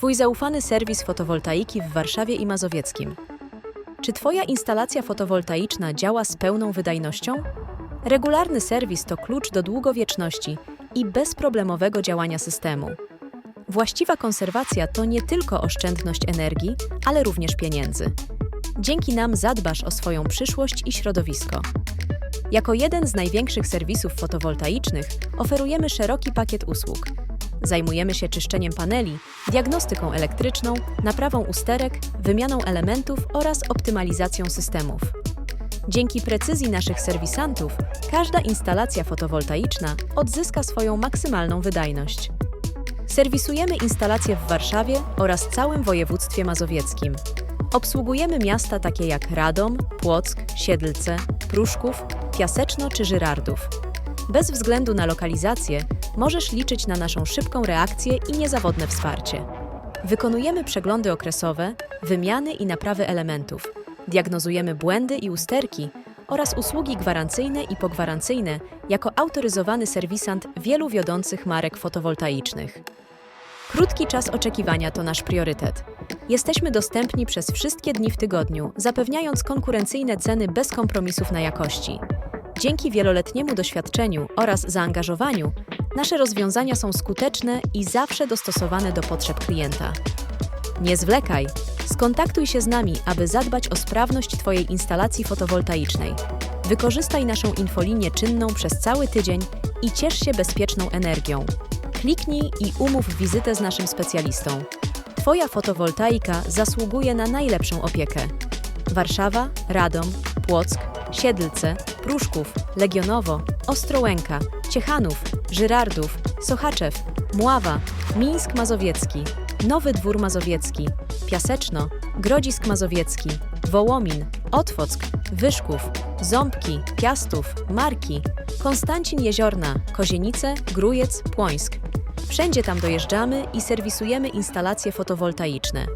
Twój zaufany serwis fotowoltaiki w Warszawie i Mazowieckim. Czy Twoja instalacja fotowoltaiczna działa z pełną wydajnością? Regularny serwis to klucz do długowieczności i bezproblemowego działania systemu. Właściwa konserwacja to nie tylko oszczędność energii, ale również pieniędzy. Dzięki nam zadbasz o swoją przyszłość i środowisko. Jako jeden z największych serwisów fotowoltaicznych oferujemy szeroki pakiet usług. Zajmujemy się czyszczeniem paneli, diagnostyką elektryczną, naprawą usterek, wymianą elementów oraz optymalizacją systemów. Dzięki precyzji naszych serwisantów, każda instalacja fotowoltaiczna odzyska swoją maksymalną wydajność. Serwisujemy instalacje w Warszawie oraz całym województwie mazowieckim. Obsługujemy miasta takie jak Radom, Płock, Siedlce, Pruszków, Piaseczno czy Żyrardów. Bez względu na lokalizację możesz liczyć na naszą szybką reakcję i niezawodne wsparcie. Wykonujemy przeglądy okresowe, wymiany i naprawy elementów. Diagnozujemy błędy i usterki oraz usługi gwarancyjne i pogwarancyjne jako autoryzowany serwisant wielu wiodących marek fotowoltaicznych. Krótki czas oczekiwania to nasz priorytet. Jesteśmy dostępni przez wszystkie dni w tygodniu, zapewniając konkurencyjne ceny bez kompromisów na jakości. Dzięki wieloletniemu doświadczeniu oraz zaangażowaniu, nasze rozwiązania są skuteczne i zawsze dostosowane do potrzeb klienta. Nie zwlekaj. Skontaktuj się z nami, aby zadbać o sprawność Twojej instalacji fotowoltaicznej. Wykorzystaj naszą infolinię czynną przez cały tydzień i ciesz się bezpieczną energią. Kliknij i umów wizytę z naszym specjalistą. Twoja fotowoltaika zasługuje na najlepszą opiekę. Warszawa, Radom, Płock, Siedlce, Pruszków, Legionowo, Ostrołęka, Ciechanów, Żyrardów, Sochaczew, Mława, Mińsk Mazowiecki, Nowy Dwór Mazowiecki, Piaseczno, Grodzisk Mazowiecki, Wołomin, Otwock, Wyszków, Ząbki, Piastów, Marki, Konstancin Jeziorna, Kozienice, Grujec, Płońsk. Wszędzie tam dojeżdżamy i serwisujemy instalacje fotowoltaiczne.